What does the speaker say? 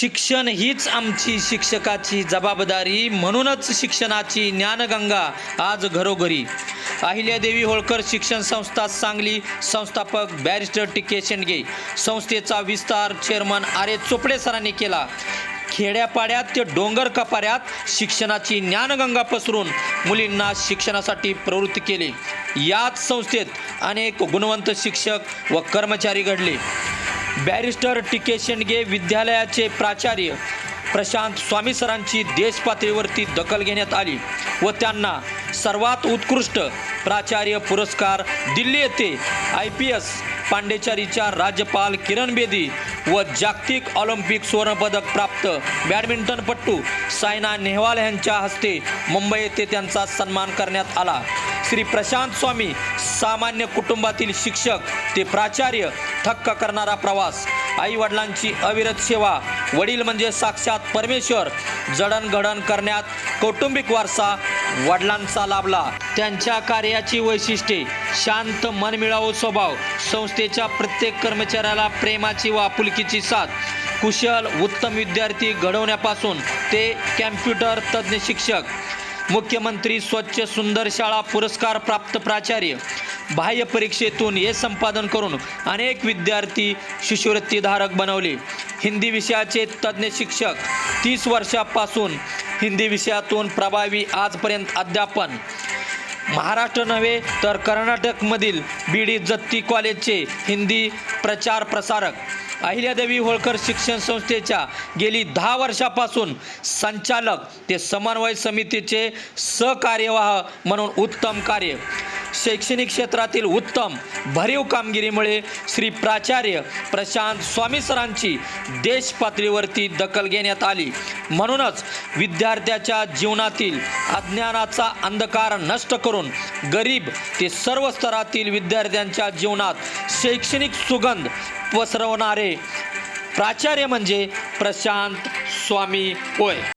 शिक्षण हीच आमची शिक्षकाची जबाबदारी म्हणूनच शिक्षणाची ज्ञानगंगा आज घरोघरी. अहिल्यादेवी होळकर शिक्षण संस्था सांगली संस्थापक बॅरिस्टर टिके शेंडगे. संस्थेचा विस्तार चेअरमन आर ए चोपडे सरांनी केला. खेड्यापाड्यात ते डोंगर कपाऱ्यात शिक्षणाची ज्ञानगंगा पसरून मुलींना शिक्षणासाठी प्रवृत्त केले. याच संस्थेत अनेक गुणवंत शिक्षक व कर्मचारी घडले. बॅरिस्टर टिके शेंडगे विद्यालयाचे प्राचार्य प्रशांत स्वामी सरांची देशपातळीवरती दखल घेण्यात आली व त्यांना सर्वात उत्कृष्ट प्राचार्य पुरस्कार दिल्ली येथे आय पी एस पांडेचारीच्या राज्यपाल किरण बेदी व जागतिक ऑलिम्पिक सुवर्णपदक प्राप्त बॅडमिंटनपटू सायना नेहवाल यांच्या हस्ते मुंबई येथे त्यांचा सन्मान करण्यात आला. श्री प्रशांत स्वामी सामान्य कुटुंबातील शिक्षक ते प्राचार्य थक्क करणारा प्रवास आई वडिलांची अविरत सेवा वडील म्हणजे साक्षात परमेश्वर जडणघडण करण्यात कौटुंबिक वारसा वडिलांचा लाभला. त्यांच्या कार्याची वैशिष्ट्ये शांत मनमिळावू स्वभाव संस्थेच्या प्रत्येक कर्मचाऱ्याला प्रेमाची व आपुलकीची साथ कुशल उत्तम विद्यार्थी घडवण्यापासून ते कॅम्प्युटर तज्ज्ञ शिक्षक मुख्यमंत्री स्वच्छ सुंदर शाळा पुरस्कार प्राप्त प्राचार्य बाह्य परीक्षेतून हे संपादन करून अनेक विद्यार्थी शिष्यवृत्तीधारक बनवले. हिंदी विषयाचे तज्ज्ञ शिक्षक तीस वर्षापासून हिंदी विषयातून प्रभावी आजपर्यंत अध्यापन महाराष्ट्र नव्हे तर कर्नाटकमधील बीडी जत्ती कॉलेजचे हिंदी प्रचार प्रसारक अहिल्यादेवी होळकर शिक्षण संस्थेच्या गेली दहा वर्षापासून संचालक ते समन्वय समितीचे सहकार्यवाह म्हणून उत्तम कार्य. शैक्षणिक क्षेत्रातील उत्तम भरीव कामगिरीमुळे श्री प्राचार्य प्रशांत स्वामी सरांची देश पातळीवरती दखल घेण्यात आली. म्हणूनच विद्यार्थ्याच्या जीवनातील अज्ञानाचा अंधकार नष्ट करून गरीब ते सर्व स्तरातील विद्यार्थ्यांच्या जीवनात शैक्षणिक सुगंध पसरवणारे प्राचार्य म्हणजे प्रशांत स्वामी होय.